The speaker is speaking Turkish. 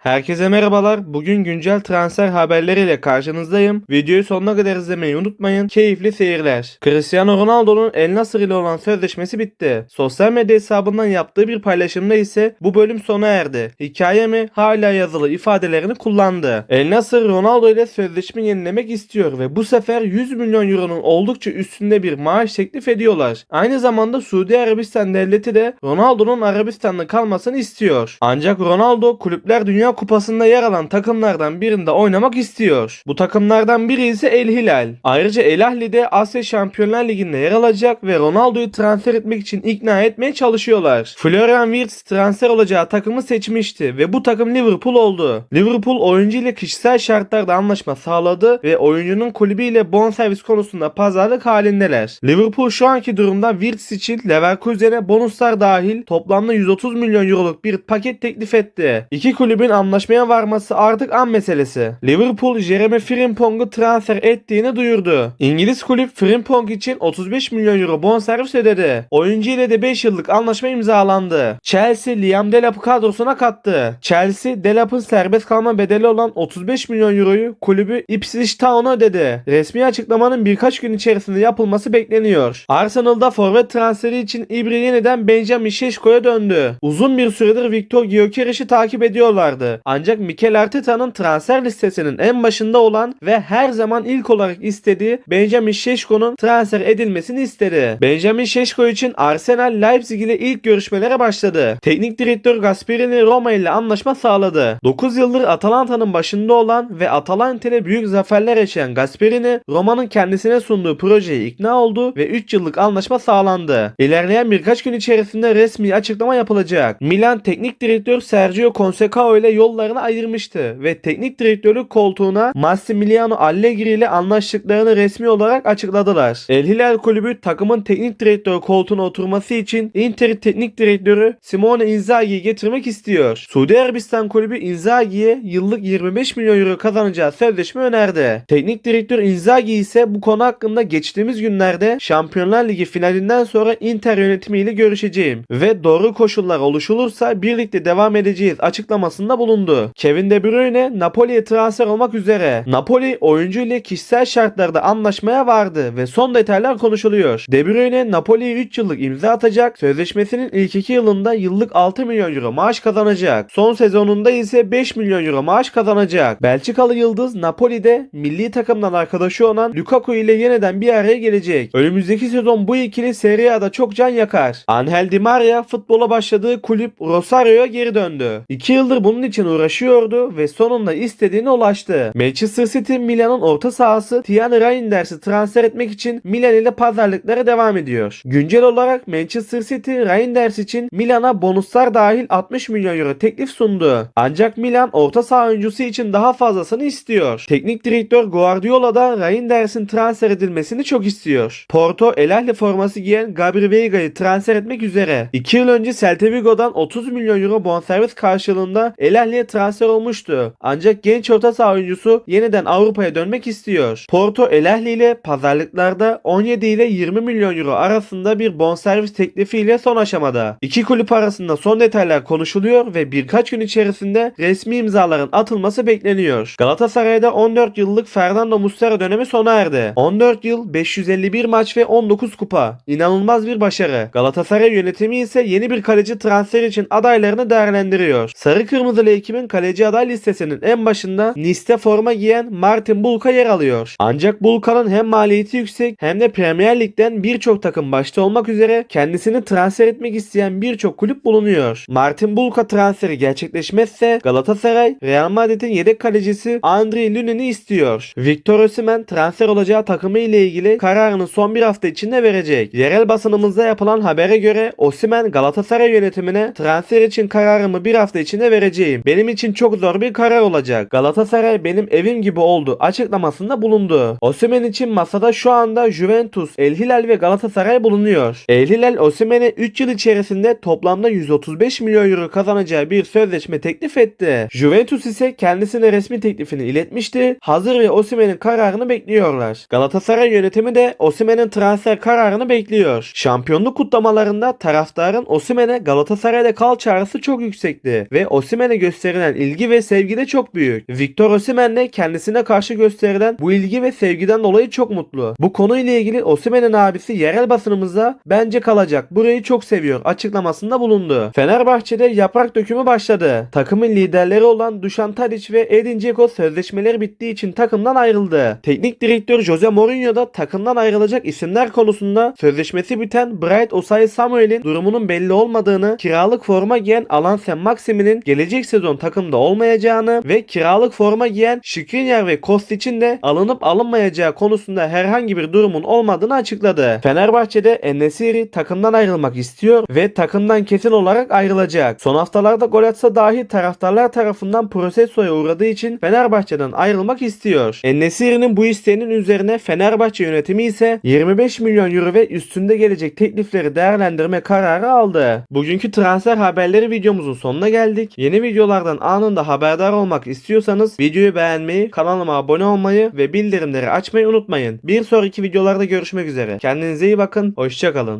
Herkese merhabalar. Bugün güncel transfer haberleriyle karşınızdayım. Videoyu sonuna kadar izlemeyi unutmayın. Keyifli seyirler. Cristiano Ronaldo'nun El Nasır ile olan sözleşmesi bitti. Sosyal medya hesabından yaptığı bir paylaşımda ise bu bölüm sona erdi. Hikaye mi hala yazılı ifadelerini kullandı. El Nasır Ronaldo ile sözleşme yenilemek istiyor ve bu sefer 100 milyon euronun oldukça üstünde bir maaş teklif ediyorlar. Aynı zamanda Suudi Arabistan devleti de Ronaldo'nun Arabistan'da kalmasını istiyor. Ancak Ronaldo kulüpler Dünya Kupası'nda yer alan takımlardan birinde oynamak istiyor. Bu takımlardan biri ise El Hilal. Ayrıca El Ahli de Asya Şampiyonlar Ligi'nde yer alacak ve Ronaldo'yu transfer etmek için ikna etmeye çalışıyorlar. Florian Wirtz transfer olacağı takımı seçmişti ve bu takım Liverpool oldu. Liverpool oyuncu ile kişisel şartlarda anlaşma sağladı ve oyuncunun kulübüyle bonservis konusunda pazarlık halindeler. Liverpool şu anki durumda Wirtz için Leverkusen'e bonuslar dahil toplamda 130 milyon euroluk bir paket teklif etti. İki kulübün anlaşmaya varması artık an meselesi. Liverpool Jeremy Frimpong'u transfer ettiğini duyurdu. İngiliz kulüp Frimpong için 35 milyon euro bonservis ödedi. Oyuncu ile de 5 yıllık anlaşma imzalandı. Chelsea Liam Delap'ı kadrosuna kattı. Chelsea Delap'ın serbest kalma bedeli olan 35 milyon euroyu kulübü Ipswich Town'a ödedi. Resmi açıklamanın birkaç gün içerisinde yapılması bekleniyor. Arsenal'da forvet transferi için İbri yeniden Benjamin Şeşko'ya döndü. Uzun bir süredir Victor Gyökeres'i takip ediyorlardı. Ancak Mikel Arteta'nın transfer listesinin en başında olan ve her zaman ilk olarak istediği Benjamin Şeşko'nun transfer edilmesini istedi. Benjamin Şeşko için Arsenal Leipzig ile ilk görüşmelere başladı. Teknik direktör Gasperini Roma ile anlaşma sağladı. 9 yıldır Atalanta'nın başında olan ve Atalanta ile büyük zaferler yaşayan Gasperini Roma'nın kendisine sunduğu projeye ikna oldu ve 3 yıllık anlaşma sağlandı. İlerleyen birkaç gün içerisinde resmi açıklama yapılacak. Milan teknik direktör Sergio Consecao ile yollarını ayırmıştı ve teknik direktörlük koltuğuna Massimiliano Allegri ile anlaştıklarını resmi olarak açıkladılar. El Hilal kulübü takımın teknik direktör koltuğuna oturması için Inter teknik direktörü Simone Inzaghi'yi getirmek istiyor. Suudi Arabistan kulübü Inzaghi'ye yıllık 25 milyon euro kazanacağı sözleşme önerdi. Teknik direktör Inzaghi ise bu konu hakkında geçtiğimiz günlerde Şampiyonlar Ligi finalinden sonra Inter yönetimiyle görüşeceğim ve doğru koşullar oluşulursa birlikte devam edeceğiz açıklamasında bulundu. Kevin De Bruyne Napoli'ye transfer olmak üzere. Napoli oyuncu ile kişisel şartlarda anlaşmaya vardı ve son detaylar konuşuluyor. De Bruyne Napoli'ye 3 yıllık imza atacak. Sözleşmesinin ilk 2 yılında yıllık 6 milyon euro maaş kazanacak. Son sezonunda ise 5 milyon euro maaş kazanacak. Belçikalı yıldız Napoli'de milli takımdan arkadaşı olan Lukaku ile yeniden bir araya gelecek. Önümüzdeki sezon bu ikili Serie A'da çok can yakar. Angel Di Maria futbola başladığı kulüp Rosario'ya geri döndü. 2 yıldır bunun için uğraşıyordu ve sonunda istediğine ulaştı. Manchester City Milan'ın orta sahası Tiani Reinders'i transfer etmek için Milan ile pazarlıklara devam ediyor. Güncel olarak Manchester City Reinders için Milan'a bonuslar dahil 60 milyon euro teklif sundu. Ancak Milan orta saha oyuncusu için daha fazlasını istiyor. Teknik direktör Guardiola da Reinders'in transfer edilmesini çok istiyor. Porto El Ahly forması giyen Gabri Veiga'yı transfer etmek üzere. 2 yıl önce Celta Vigo'dan 30 milyon euro bonservis karşılığında El Napoli'ye transfer olmuştu. Ancak genç orta saha oyuncusu yeniden Avrupa'ya dönmek istiyor. Porto El Ahli ile pazarlıklarda 17 ile 20 milyon euro arasında bir bonservis teklifiyle son aşamada. İki kulüp arasında son detaylar konuşuluyor ve birkaç gün içerisinde resmi imzaların atılması bekleniyor. Galatasaray'da 14 yıllık Fernando Muslera dönemi sona erdi. 14 yıl, 551 maç ve 19 kupa. İnanılmaz bir başarı. Galatasaray yönetimi ise yeni bir kaleci transfer için adaylarını değerlendiriyor. Sarı Kırmızı 2022'nin kaleci aday listesinin en başında Nice'de forma giyen Martin Bulka yer alıyor. Ancak Bulka'nın hem maliyeti yüksek hem de Premier Lig'den birçok takım başta olmak üzere kendisini transfer etmek isteyen birçok kulüp bulunuyor. Martin Bulka transferi gerçekleşmezse Galatasaray Real Madrid'in yedek kalecisi Andriy Lunin'i istiyor. Victor Osimhen transfer olacağı takımı ile ilgili kararını son bir hafta içinde verecek. Yerel basınımızda yapılan habere göre Osimhen Galatasaray yönetimine transfer için kararımı bir hafta içinde vereceğim. Benim için çok zor bir karar olacak. Galatasaray benim evim gibi oldu açıklamasında bulundu. Osimhen için masada şu anda Juventus, El Hilal ve Galatasaray bulunuyor. El Hilal Osimhen'e 3 yıl içerisinde toplamda 135 milyon euro kazanacağı bir sözleşme teklif etti. Juventus ise kendisine resmi teklifini iletmişti. Hazır ve Osimhen'in kararını bekliyorlar. Galatasaray yönetimi de Osimhen'in transfer kararını bekliyor. Şampiyonluk kutlamalarında taraftarın Osimhen'e Galatasaray'da kal çağrısı çok yüksekti ve Osimhen'e gösterilen ilgi ve sevgi de çok büyük. Victor Osimhen de kendisine karşı gösterilen bu ilgi ve sevgiden dolayı çok mutlu. Bu konuyla ilgili Osimhen'in abisi yerel basınımıza bence kalacak. Burayı çok seviyor açıklamasında bulundu. Fenerbahçe'de yaprak dökümü başladı. Takımın liderleri olan Dušan Tadić ve Edin Dzeko sözleşmeleri bittiği için takımdan ayrıldı. Teknik direktör Jose Mourinho da takımdan ayrılacak isimler konusunda sözleşmesi biten Bright Osay Samuel'in durumunun belli olmadığını, kiralık forma giyen Alan Sen Maximin'in gelecek sezon takımda olmayacağını ve kiralık forma giyen Skriniar ve Kostic'in de alınıp alınmayacağı konusunda herhangi bir durumun olmadığını açıkladı. Fenerbahçe'de Enesiri takımdan ayrılmak istiyor ve takımdan kesin olarak ayrılacak. Son haftalarda gol atsa dahi taraftarlar tarafından protestoya uğradığı için Fenerbahçe'den ayrılmak istiyor. Enesiri'nin bu isteğinin üzerine Fenerbahçe yönetimi ise 25 milyon euro ve üstünde gelecek teklifleri değerlendirme kararı aldı. Bugünkü transfer haberleri videomuzun sonuna geldik. Yeni videolardan anında haberdar olmak istiyorsanız videoyu beğenmeyi, kanalıma abone olmayı ve bildirimleri açmayı unutmayın. Bir sonraki videolarda görüşmek üzere. Kendinize iyi bakın, hoşçakalın.